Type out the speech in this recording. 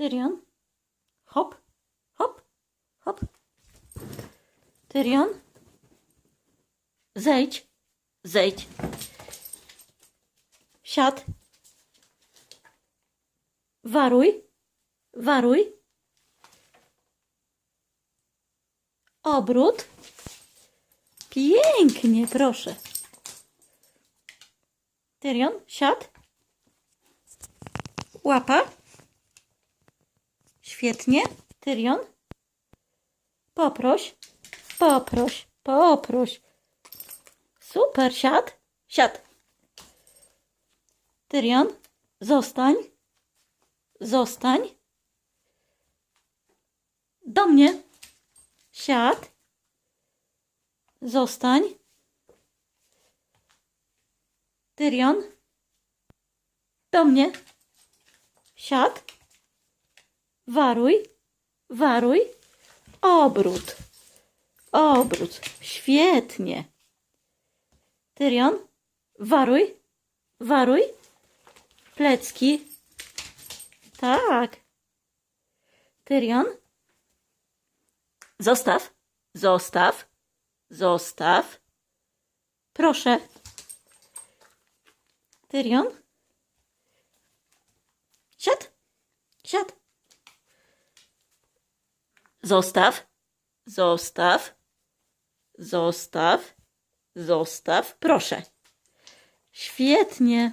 Tyrion. Hop, hop, hop. Tyrion. Zejdź, zejdź. Siad. Waruj, waruj. Obrót. Pięknie, proszę. Tyrion, siad. Łapa. Świetnie. Tyrion. Poproś. Poproś. Poproś. Super, siad. Siad. Tyrion. Zostań. Zostań. Do mnie. Siad. Zostań. Tyrion. Do mnie. Siad. Waruj. Waruj. Obrót. Obrót. Świetnie. Tyrion. Waruj. Waruj. Plecki. Tak. Tyrion. Zostaw. Zostaw. Zostaw. Proszę. Tyrion. Siad. Siad. Zostaw. Zostaw. Zostaw. Zostaw. Proszę. Świetnie.